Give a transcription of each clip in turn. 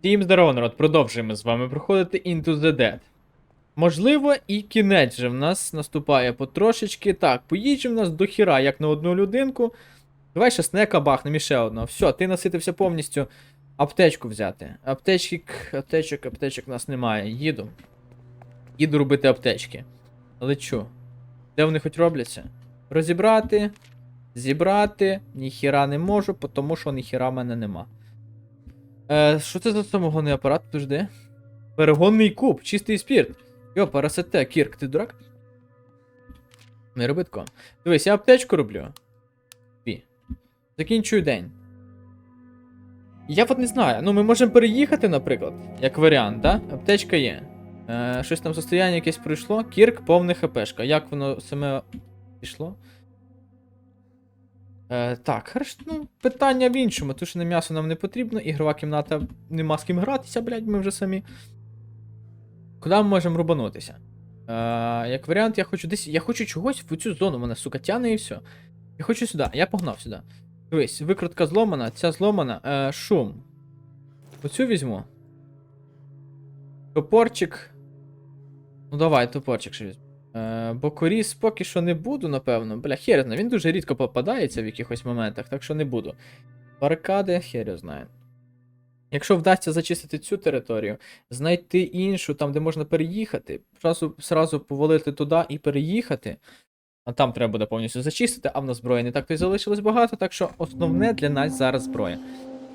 Всім здорово, народ, продовжуємо з вами проходити Into the Dead. Можливо, і кінець вже в нас наступає потрошечки. Так, поїжджу в нас до хіра, як на одну людинку. Давай ще снека бахнемо і ще одного. Все, ти наситився повністю. Аптечку взяти. Аптечок, аптечок, аптечок у нас немає. Їду. Їду робити аптечки. Лечу. Де вони хоч робляться? Розібрати, зібрати. Ніхіра не можу, тому що ніхіра в мене нема. Е, що це за самогонний апарат? Подожди. Перегонний куб, чистий спірт. Йо, парасете, Кірк, ти дурак? Не роби такого. Дивись, я аптечку роблю. Дві. Закінчую день. Я от не знаю. Ну, ми можемо переїхати, наприклад, як варіант, да? Аптечка є. Е, щось там состояння якесь пройшло. Кірк, повне хпшка. Як воно саме пішло? Е, так, хорошо, ну, питання в іншому. Тушене м'ясо нам не потрібно, ігрова кімната нема з ким гратися, блядь, ми вже самі. Куди ми можемо рубанутися? Е, як варіант, я хочу десь. Я хочу чогось в цю зону, мене, сука, тяне і все. Я хочу сюди, я погнав сюди. Дивись, викрутка зломана, ця зломана. Е, шум. Оцю візьму. Топорчик. Ну давай, топорчик ще візьму. Е, бо коріс поки що не буду, напевно. Бля, хер знає, він дуже рідко попадається в якихось моментах, так що не буду. Барикади, хер знає. Якщо вдасться зачистити цю територію, знайти іншу, там, де можна переїхати, зразу, зразу повалити туди і переїхати. А там треба буде повністю зачистити, а в нас зброї не так то й залишилось багато, так що основне для нас зараз зброя.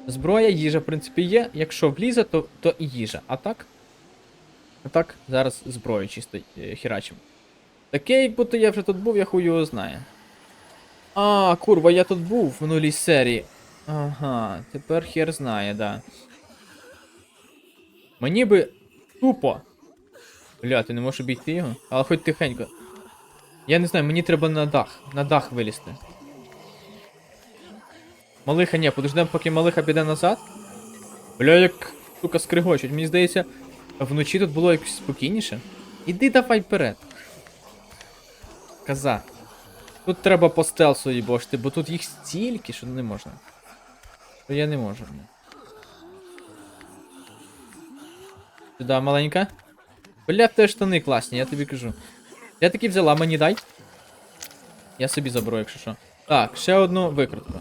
Зброя, їжа, в принципі, є. Якщо влізе, то, то і їжа. А так? А так, зараз зброю чисто е, херачимо. Таке, як будто я вже тут був, я хуй його знає. А, курва, я тут був в минулій серії. Ага, тепер хер знає, да. Мені би тупо. Бля, ти не можеш обійти його? Але хоч тихенько. Я не знаю, мені треба на дах. На дах вилізти. Малиха, ні, подождемо, поки малиха піде назад. Бля, як сука скригочуть. Мені здається, вночі тут було якось спокійніше. Іди давай вперед. Коза. Тут треба по стелсу їбошти, бо тут їх стільки, що не можна. То я не можу. Сюди, маленька. Бля, в тебе штани класні, я тобі кажу. Я таки взяла, мені дай. Я собі заберу, якщо що. Так, ще одну викрутку.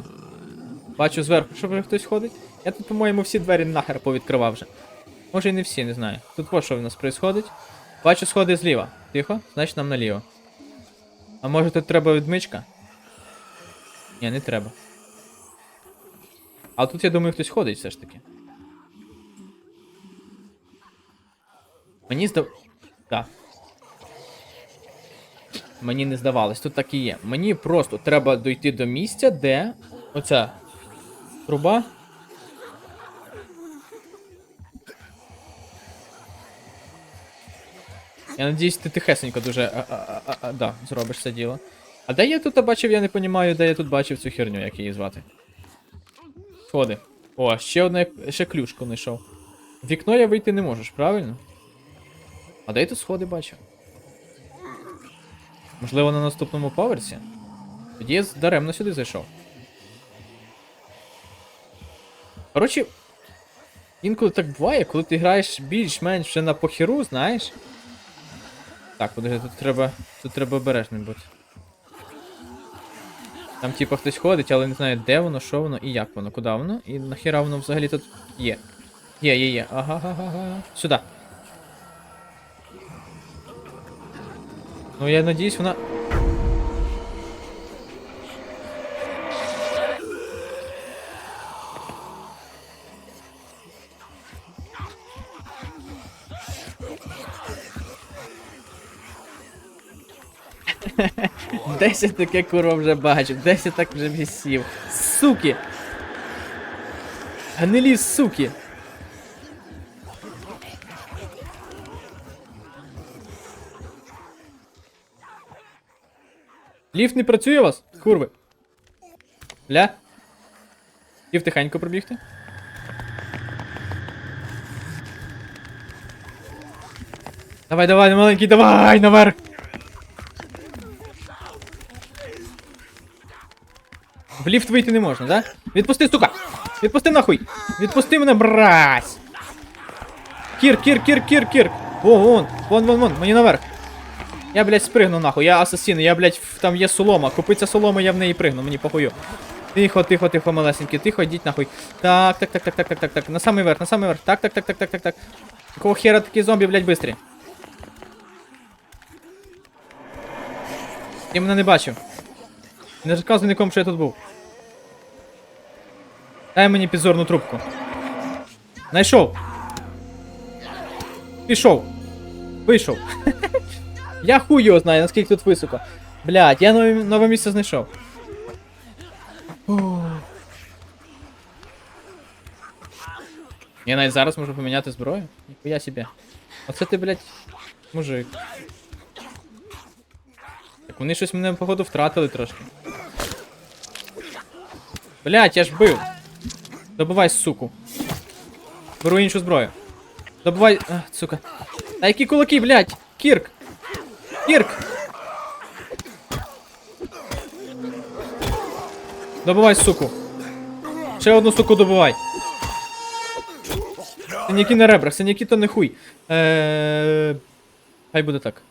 Бачу зверху, що вже хтось ходить. Я тут, по-моєму, всі двері нахер повідкривав вже. Може і не всі, не знаю. Тут що в нас происходить. Бачу сходи зліва. Тихо, значить нам наліво. А може тут треба відмичка? Ні, не треба. А тут, я думаю, хтось ходить все ж таки. Мені здав. Так. Мені не здавалось, тут так і є. Мені просто треба дойти до місця, де оця труба. Я надіюсь, ти тихесенько дуже а, а, а, а, да, зробиш це діло. А де я тут бачив, я не розумію, де я тут бачив цю херню, як її звати. Сходи. О, ще одна, ще клюшку знайшов. Вікно я вийти не можеш, правильно? А де я тут сходи бачив? Можливо, на наступному поверсі? Тоді я даремно сюди зайшов. Коротше, інколи так буває, коли ти граєш більш-менш вже на похеру, знаєш. Так, подожди, тут треба. Тут треба обережним бути. Там типа хтось ходить, але не знаю, де воно, що воно і як воно, куди воно, і нахіра воно взагалі тут є. Є, є, є. Ага, ага, ага. Сюди. Ну я надіюсь, вона. Десь я таке курва вже бачив, десь я так вже вісів. Суки! Гнилі суки! Ліфт не працює у вас? Курви. Ля? Ліфт тихенько пробігти. Давай, давай, маленький, давай, наверх! В ліфт вийти не можна, да? Відпусти, сука! Відпусти нахуй! Відпусти мене, мразь! Кір, кір, кір, кір, кір. Вон, вон, вон, вон, вон, мені наверх. Я, блядь, спригну нахуй, я асасін, я, блядь, там є солома. Купиться солома, я в неї пригну, мені похую. Тихо, тихо, тихо, малесенькі, тихо, йдіть нахуй. Так, так, так, так, так, так, так, так. На самий верх, на самий верх. Так, так, так, так, так, так, так. Якого хера такі зомбі, блядь, бистрі? Я мене не бачив. Не розказуй нікому, що я тут був. Дай мені підзорну трубку. Найшов. Пішов. Вийшов. я хуй його знаю, наскільки тут високо. Блядь, я нове, нове місце знайшов. Ух. Я навіть зараз можу поміняти зброю. Ніхуя себе. Оце ти, блядь, мужик. Так вони щось мене, походу, втратили трошки. Блядь, я ж бив. Добивай, суку. Беру іншу зброю. Добивай. А, сука. Та які кулаки, блядь! Кірк! Кірк! Добивай, суку. Ще одну суку добивай. Синяки на ребрах, синяки то не хуй. Е... Хай буде так.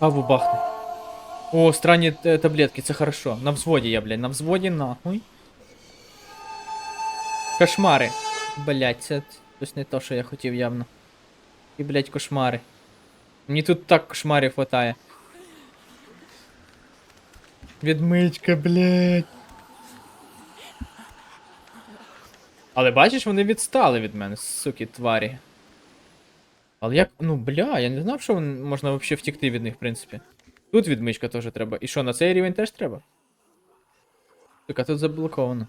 Каву бахне. О, странні е, таблетки, це хорошо. На взводі я, блядь, на взводі нахуй. Кошмари. Блядь, це щось не то, що я хотів явно. І, блядь, кошмари. Мені тут так кошмарів хватає. Відмичка, блядь. Але бачиш, вони відстали від мене, суки, тварі. Але як. Ну, бля, я не знав, що можна взагалі втікти від них, в принципі. Тут відмичка теж треба. І що, на цей рівень теж треба? Так, а тут заблоковано.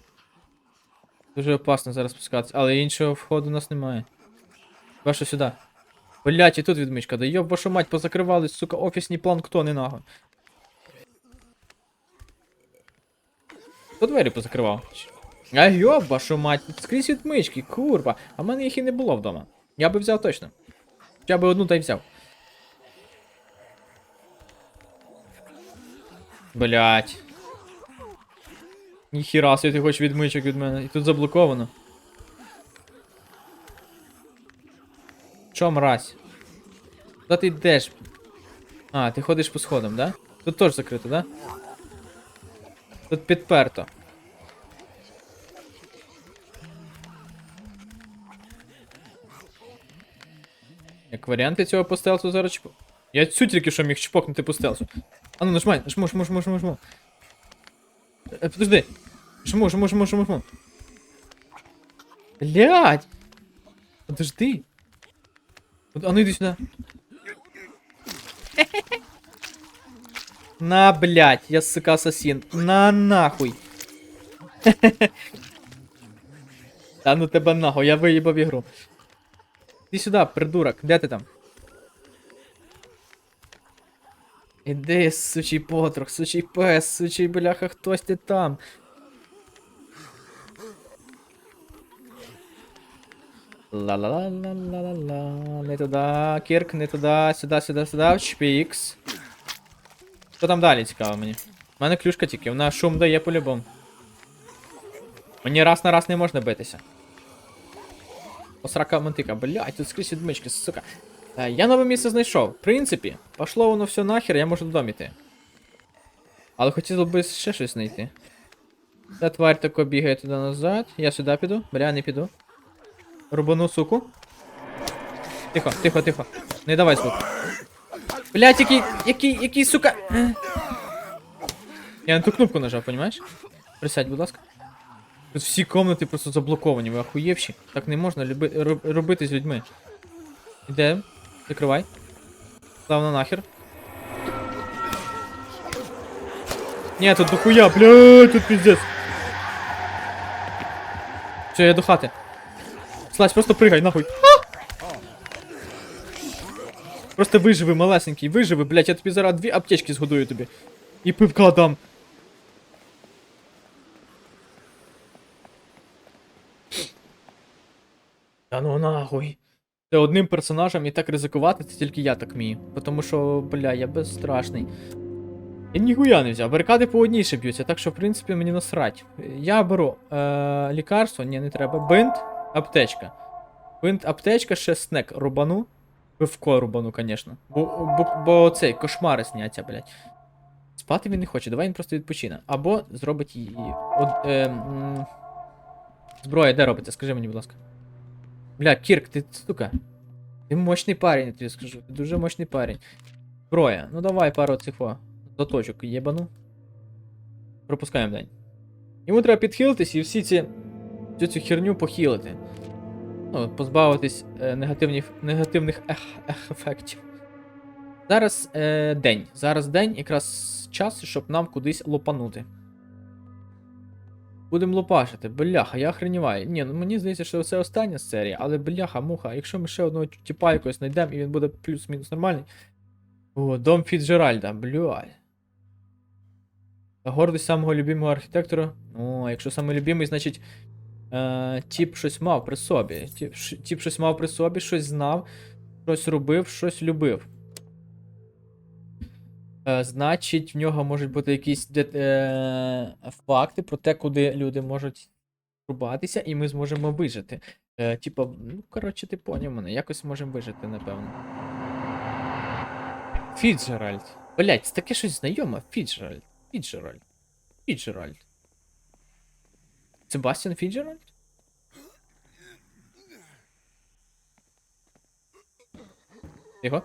Дуже опасно зараз спускатися, але іншого входу у нас немає. Ваша сюди. Блять, і тут відмичка. Да йоб вашу мать, позакривались, сука, офісні планктони нахуй. Хто двері позакривав? А йоб вашу мать, скрізь відмички, курва. А в мене їх і не було вдома. Я би взяв точно. Я би одну та й взяв. Блять. Ніхіра собі ти хочеш відмичок від мене. І тут заблоковано. Чо, мразь? Куди ти йдеш? А, ти ходиш по сходам, да? Тут теж закрито, да? Тут підперто. Як варіанти цього по стелсу зараз. Я цю тільки що міг чпокнути по стелсу. А ну нажимай, нажму, жму, жму, жму, жму. Е, подожди. Жму, жму, жму, жму, жму. Блядь! Подожди. А ну иди сюда. На, блядь, я, сука, ассасин. На нахуй. Та ну тебе нахуй, я виїбав ігру. Іди сюди, придурок, де ти там? Іди, сучий потрох, сучий пес, сучий бляха, хтось ти там. Ла-ла-ла-ла-ла-ла-ла. Не туди, Кірк, не туди, сюди, сюди, сюди, чпікс. Що там далі цікаво мені? У мене клюшка тільки, вона шум дає по-любому. Мені раз на раз не можна битися. Посрака мантика, блядь, тут скрізь відмички, сука. Е, я нове місце знайшов. В принципі, пошло воно все нахер, я можу додому йти. Але хотіло б ще щось знайти. Ця тварь тако бігає туди назад. Я сюди піду, бля, не піду. Рубану суку. Тихо, тихо, тихо. Не давай звук. Блять, який, який, який, сука. Я на ту кнопку нажав, понімаєш? Присядь, будь ласка. Тут всі комнати просто заблоковані, ви охуєвші. Так не можна люби, роб- робити з людьми. Іде, закривай. Славно нахер. Ні, тут дохуя, блядь, тут пиздец. Все, я до хати. Слазь, просто пригай, нахуй. Просто виживи, малесенький, виживи, блядь, я тобі зараз дві аптечки згодую тобі. І пивка дам. Та ну нахуй. Це одним персонажем і так ризикувати, це тільки я так вмію. Тому що, бля, я безстрашний. Я ніхуя не взяв. Барикади по одній ще б'ються, так що, в принципі, мені насрать. Я беру е, лікарство, ні, не треба. Бинт, аптечка. Бинт, аптечка, ще снек рубану. Пивко рубану, звісно. Бо, бо, бо цей кошмари сняться, блядь. Спати він не хоче, давай він просто відпочине. Або зробить її. От, е, зброя, де робиться? Скажи мені, будь ласка. Бля, Кірк, ти сука. Ти мощний парень, я тобі скажу. Ти дуже мощний парень. Зброя. Ну давай пару цих заточок єбану. Пропускаємо день. Йому треба підхилитись і всі ці. Всю цю херню похилити. Ну, позбавитись е, негативних, негативних ех, ех, ефектів. Зараз е, день. Зараз день, якраз час, щоб нам кудись лопанути. Будемо лопашити. Бляха, я охреніваю. Ні, ну мені здається, що це остання серія, але бляха, муха, якщо ми ще одного тіпа якогось знайдемо і він буде плюс-мінус нормальний. О, дом Фіджеральда, блядь. Гордість самого любимого архітектора. О, якщо самий любимий, значить. Е, тіп щось мав при собі. Тіп, тіп щось мав при собі, щось знав, щось робив, щось любив. Е, значить, в нього можуть бути якісь де, е, факти про те, куди люди можуть рубатися, і ми зможемо вижити. Е, типа, ну, коротше, ти поняв мене, якось можемо вижити, напевно. Фіджеральд. Блять, це таке щось знайоме. Фіджеральд. Фіджеральд. Фіджеральд. Себастьян Фіджеральд? Тихо.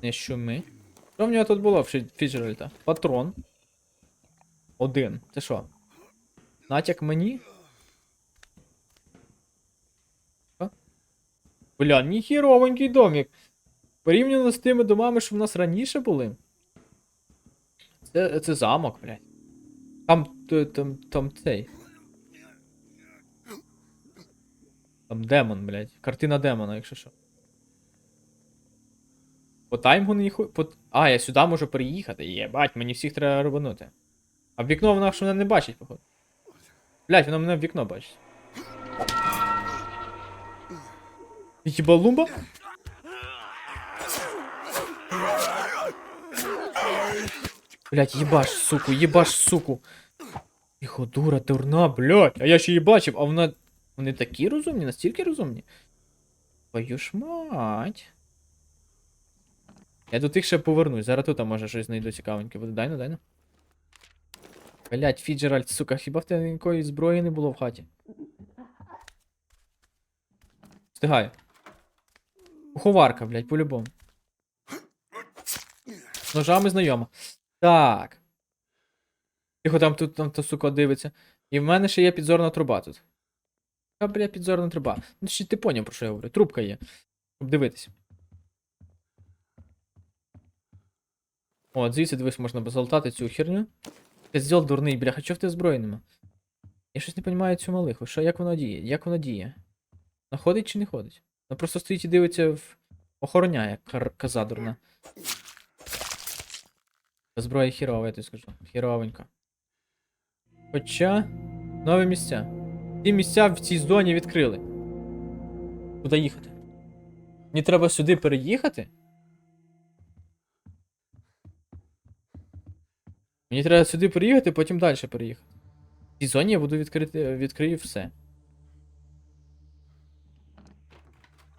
Не шуми. Що в нього тут було в Фі- Фіджеральда? Патрон. Один. Це що? Натяк мені? Що? Бля, ніхіровенький домик. Порівняно з тими домами, що в нас раніше були. Це, це замок, блядь. Там, там, там цей. Там демон, блядь. Картина демона, якщо що. По тайму не ху... По... А, я сюди можу переїхати. Єбать, мені всіх треба рубанути. А в вікно вона що мене не бачить, походу. Блядь, вона мене в вікно бачить. Хіба? Блять, їбаш, суку, їбаш, суку. Тихо, дура, дурна, блять. А я ще її бачив, а вона. Вони такі розумні, настільки розумні. Твою ж мать. Я до тих ще повернусь. Зараз тут може щось знайду цікавеньке. буде. Дай ну, дай ну. Блять, Фіджеральд, сука, хіба в тебе ніякої зброї не було в хаті? Встигаю. Поховарка, блять, по-любому. З Ножами знайома. Так. Тихо, там тут там та сука дивиться. І в мене ще є підзорна труба тут. Яка, бля, підзорна труба? Ну, ще ти поняв, про що я говорю. Трубка є. Щоб дивитись. О, звідси дивись, можна залутати цю херню. Козьол дурний, бляха, чого в тебе зброї? Я щось не розумію цю малиху. Що, як вона діє? Як вона діє? Вона ходить чи не ходить? Вона просто стоїть і дивиться в. Охороняє, коза дурна. Зброя хірова, я тобі скажу. Хіровенька. Хоча. Нові місця. Ці місця в цій зоні відкрили. Куди їхати? Мені треба сюди переїхати? Мені треба сюди переїхати, потім далі переїхати. В цій зоні я буду відкрити, відкрию все.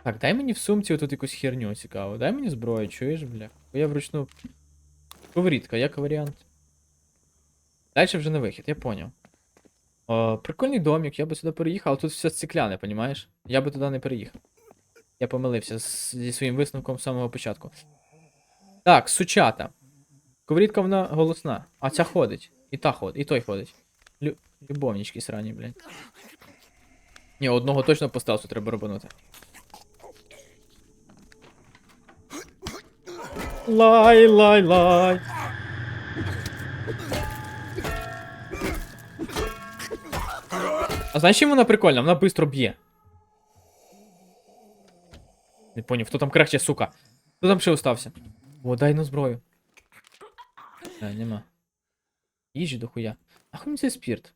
Так, дай мені в сумці отут якусь херню цікаву. Дай мені зброю, чуєш, бля? Бо я вручну. Коврітка, як варіант. Далі вже на вихід, я поняв. О, прикольний домик, я би сюди переїхав, але тут все стекляне, понімаєш? Я би туди не переїхав. Я помилився з- зі своїм висновком з самого початку. Так, сучата. Коврітка вона голосна, а ця ходить. І та ходить, і той ходить. Лю... Любовнички срані, блядь. Ні, одного точно по стелсу треба робанути. Лай, лай, лай. А знаєш, чим вона прикольна? Вона швидко б'є. Не поняв, хто там крехче, сука. Хто там ще остався? О, дай на зброю. А, нема. Їжі дохуя. А хуй мені цей спірт?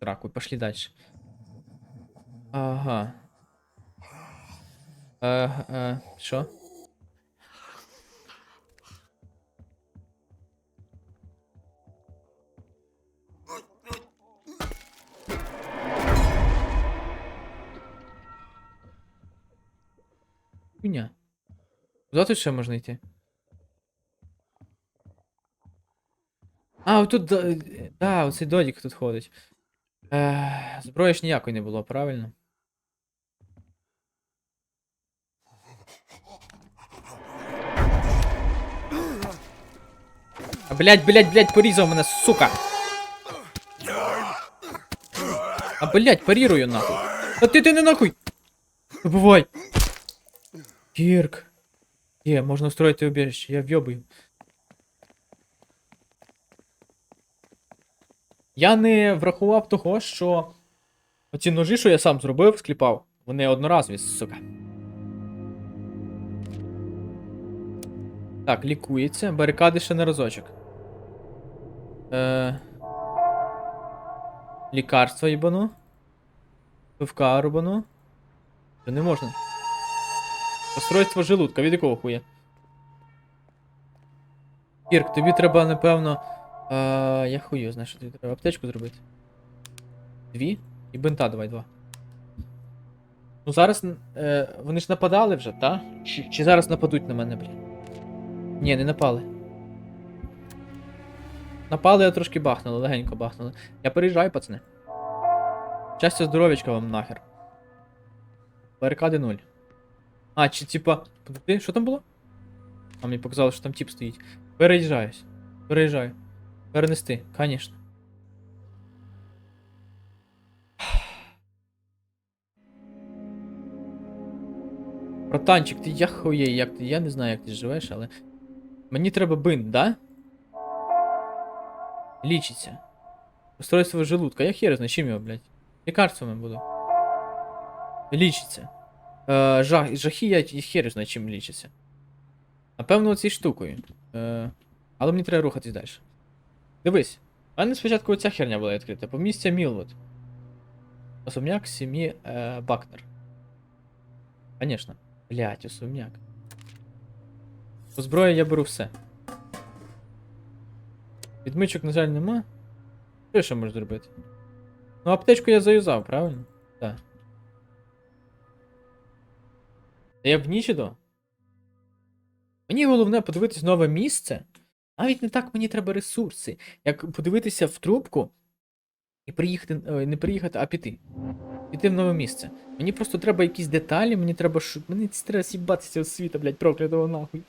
Драку, пошли дальше. Ага. Е, е, що? Куди тут ще можна йти? А, отут, да, да, оцей додік тут ходить. Е, зброї ж ніякої не було, правильно? А, блядь, блядь, блядь, порізав мене, сука! А, блядь, парірую нахуй. А ти ти не нахуй! Бувай! Кірк. Є, можна устроїти убіжище, я вйобую. Я не врахував того, що оці ножі, що я сам зробив, скліпав, вони одноразові, сука. Так, лікується. Барикади ще на разочок. Е... Лікарство їбану. Пивка рубану. Це не можна. Розстройство желудка, від якого хуя? Кірк, тобі треба, напевно. Е, я хую, знаєш, що тобі треба аптечку зробити. Дві? І бинта давай два. Ну зараз. Е, вони ж нападали вже, та? Чи, чи зараз нападуть на мене, блін? Ні, не напали. Напали, я трошки бахнули, легенько бахнули. Я переїжджаю, пацани. Щастя, здоров'ячка вам нахер. Барикади 0. А, чи типа. Подожди, що там було? А мені показало, що там тип стоїть. Переїжджаюсь. Переїжджаю. Перенести, конечно. Братанчик, ти я хуєй, як ти. Я не знаю, як ти живеш, але. Мені треба бинт, да? Лічиться. Устройство желудка. Я хер знаю, чим його, блядь. Лікарствами буду. Лічиться. Е, жах, жахи я і хер знаю, чим лічиться. Напевно, оцією штукою. Е, але мені треба рухатись далі. Дивись. У мене спочатку оця херня була відкрита. Помістя Мілвуд. Особняк сім'ї е, Бакнер. Конечно. Блять, особняк. По я беру все. Відмичок, на жаль, нема. Що я ще можу зробити? Ну, аптечку я заюзав, правильно? Так. Я в Нічідо? Мені головне подивитись нове місце. Навіть не так мені треба ресурси. Як подивитися в трубку і приїхати. не приїхати, а піти. Піти в нове місце. Мені просто треба якісь деталі, мені треба шу... Мені треба сібатися цього світа, блядь, проклятого нахуй.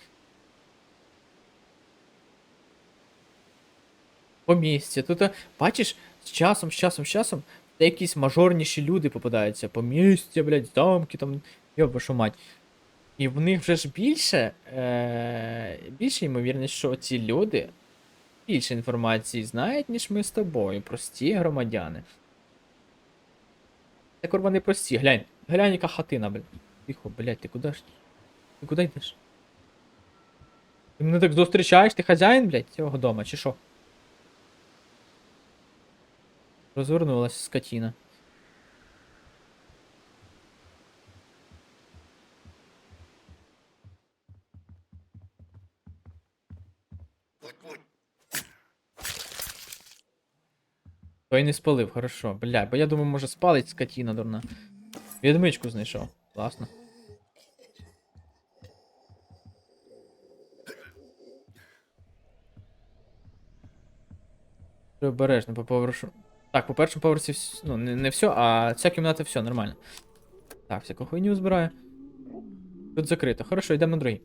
По місці. Тут, бачиш, з часом, з часом, з часом, якісь мажорніші люди попадаються. По місці, блядь, замки там. Йоба що мать. І в них вже ж більше. Е- більше ймовірність, що ці люди більше інформації знають, ніж ми з тобою, прості громадяни. Це курва не прості, глянь. Глянь, яка хатина, блядь. Тихо, блядь, ти куди ж? Ти куди йдеш? Ти мене так зустрічаєш, ти хазяїн, блядь, цього дома, чи що? Розвернулась скотіна. Той не спалив, хорошо. Бля, бо я думаю, може спалить скотіна дурна. Відмичку знайшов. Класно. Обережно по поверху. Так, по першому поверсі вс... ну, не, не все, а ця кімната все нормально. Так, всяку хуйню збираю. Тут закрито. Хорошо, йдемо на другий.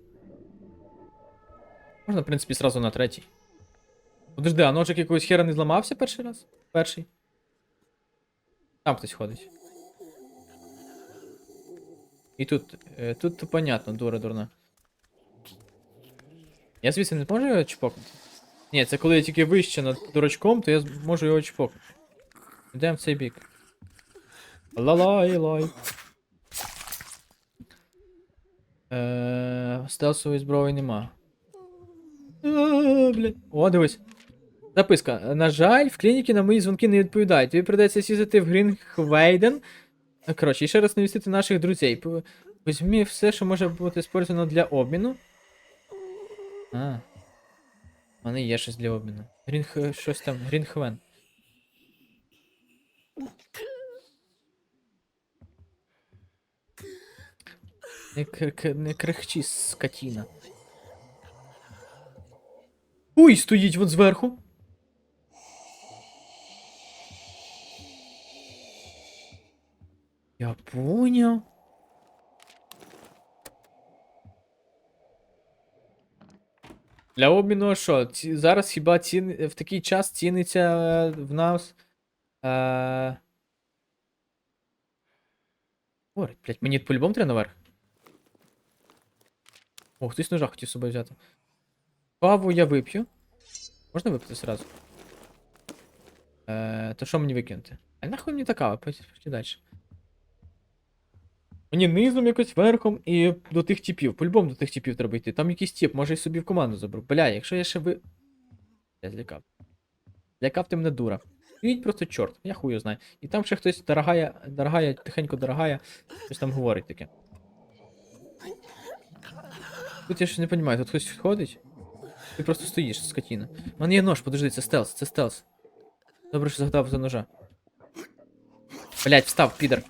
Можна, в принципі, сразу на третій. Подожди, а ножик якогось хера не зламався перший раз? Перший. Там хтось ходить. І тут. Е, тут то понятно, дура дурна. Я звідси не можу його чпокнути? Ні, це коли я тільки вище над дурачком, то я зможу його чпокнути. Йдемо в цей бік. Лалай лай. Е, стелсової зброї нема. А, блядь. О, дивись. Записка. На жаль, в клініці на мої дзвонки не відповідають. Тобі придеться сісти в Грінхвейден. Коротше, і ще раз навістити наших друзей. Візьмі все, що може бути використано для обміну. А. У мене є щось для обміну. Грінх... щось там, Грінхвен. Не, к- к- не крихчи, скотіна. Ой, стоїть вон зверху. Я понял. Для обміну а що? Ці, зараз хіба цін... в такий час ціниться е, в нас. Е... Ой, блядь, мені по-любому треба наверх. О, хтось ножа хотів з собою взяти. Каву я вип'ю. Можна випити сразу? Е, то що мені викинути? А нахуй мені та кава, пойди далі. Мені низом якось верхом і до тих типів. По-любому до тих типів треба йти. Там якийсь тип, може і собі в команду заберу. Бля, якщо я ще ви. Я злякав. Злякав ти мене дура. Стоїть просто чорт, я хую знаю. І там ще хтось дорогая, дорогая, тихенько дорогая, щось там говорить таке. Тут я щось не розумію, тут хтось ходить? Ти просто стоїш, скотіна. У мене є нож, подожди, це стелс, це стелс. Добре, що згадав за ножа. Блять, встав, підер.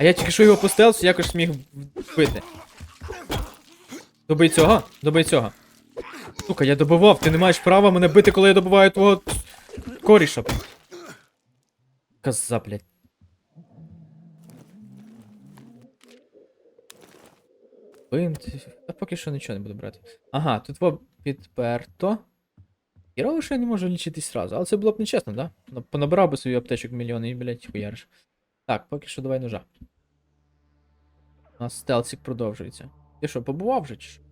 А я тільки що його по стелсу якось зміг вбити. Добий цього? Добий цього. Сука, я добивав, ти не маєш права мене бити, коли я добиваю твого коріша. Коза, блядь. Та поки що нічого не буду брати. Ага, тут підперто. Хірово, що я не можу лічитись сразу, але це було б нечесно, да? Понабирав би собі аптечок мільйон і, блядь, хуяриш. Так, поки що давай ножа. У нас стелсик продовжується. Ти що, побував вже чи що?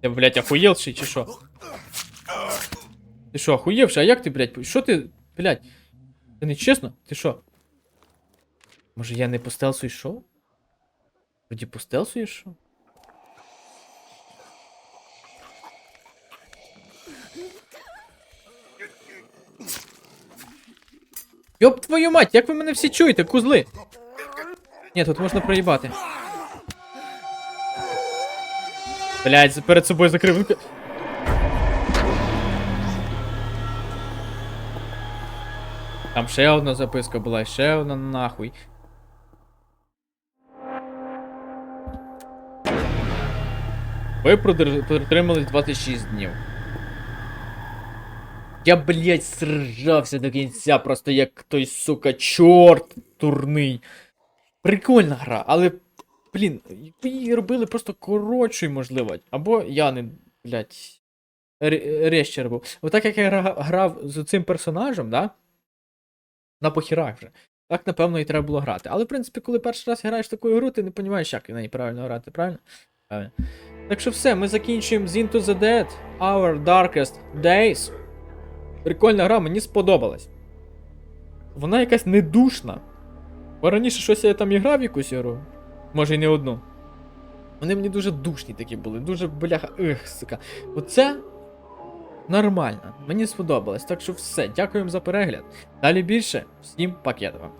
Ти, блядь, охуєвший чи що? Ти що, охуєвший? А як ти, блядь, що ти, блядь? Це не чесно? Ти що? Може я не по стелсу йшов? Вроді по стелсу йшов? Йоп твою мать, як ви мене всі чуєте, кузли? Ні, тут можна проїбати. Блять, перед собою закрив. Там ще одна записка була, ще одна нахуй. Ви протримались 26 днів. Я, блять, сражався до кінця, просто як той, сука, чорт турний. Прикольна гра, але, блін, якби її робили просто коротшою, можливо. Або я не, блять, резче робив. Отак як я грав з цим персонажем, да? На похірах вже. Так, напевно, і треба було грати. Але, в принципі, коли перший раз граєш таку гру, ти не розумієш, як в неї правильно грати, правильно? Правильно. Так що все, ми закінчуємо з Into the Dead, Our Darkest Days. Прикольна гра, мені сподобалась. Вона якась недушна. Бо раніше щось я там і грав якусь гру. Може й не одну. Вони мені дуже душні такі були, дуже бляха. Ех, сука. Оце нормально. Мені сподобалось. Так що все, дякуємо за перегляд. Далі більше. Всім пакетова.